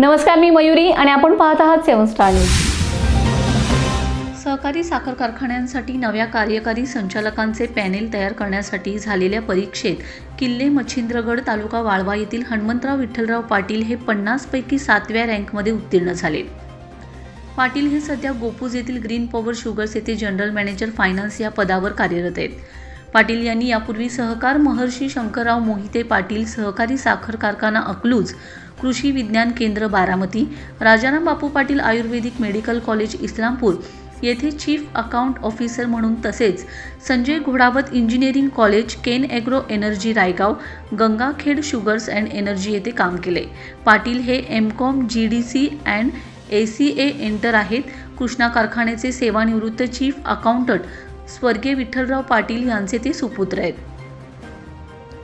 नमस्कार मी मयुरी आणि आपण पाहत आहात सेवन स्टार न्यूज. सहकारी साखर कारखान्यांसाठी नव्या कार्यकारी संचालकांचे पॅनेल तयार करण्यासाठी झालेल्या परीक्षेत किल्ले मच्छिंद्रगड तालुका वाळवा येथील हनुमंतराव विठ्ठलराव पाटील हे पन्नासपैकी सातव्या रँकमध्ये उत्तीर्ण झाले. पाटील हे सध्या गोपूज येथील ग्रीन पॉवर शुगर्स येथे जनरल मॅनेजर फायनान्स या पदावर कार्यरत आहेत. पाटील यांनी यापूर्वी सहकार महर्षी शंकरराव मोहिते पाटील सहकारी साखर कारखाना अकलूज कृषी विज्ञान केंद्र बारामती राजाराम बापू पाटील आयुर्वेदिक मेडिकल कॉलेज इस्लामपूर येथे चीफ अकाउंट ऑफिसर म्हणून तसेच Sanjay Ghodawat engineering college cane agro energy Raigaon Gangakhed sugars and energy येथे काम केले. पाटील हे M com G D C and A C A inter आहेत. कृष्णा कारखान्याचे सेवानिवृत्त चीफ अकाउंटंट स्वर्गीय विठ्ठलराव पाटील यांचे ते सुपुत्र आहेत.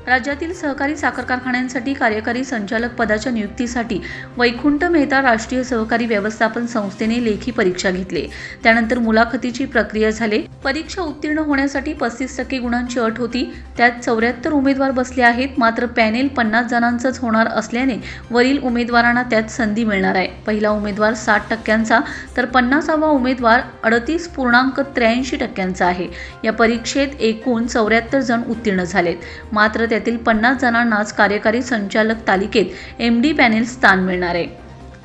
राज्यातील सहकारी साखर कारखान्यांसाठी कार्यकारी संचालक पदाच्या नियुक्तीसाठी वैकुंठ मेहता राष्ट्रीय सहकारी व्यवस्थापन संस्थेने लेखी परीक्षा घेतली. त्यानंतर मुलाखतीची प्रक्रिया झाली. परीक्षा उत्तीर्ण होण्यासाठी पस्तीस टक्के गुणांची अट होती. त्यात चौऱ्याहत्तर उमेदवार बसले आहेत. मात्र पॅनेल पन्नास जणांचंच होणार असल्याने वरील उमेदवारांना त्यात संधी मिळणार आहे. पहिला उमेदवार साठ टक्क्यांचा तर पन्नासावा उमेदवार अडतीस पूर्णांक त्र्याऐंशी टक्क्यांचा आहे. या परीक्षेत एकूण चौऱ्याहत्तर जण उत्तीर्ण झालेत. मात्र त्यातील पन्नास जणांनाच कार्यकारी संचालक तालिकेत एम डी पॅनेल स्थान मिळणार आहे.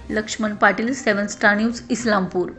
Laxman Patil seven star news Islampur.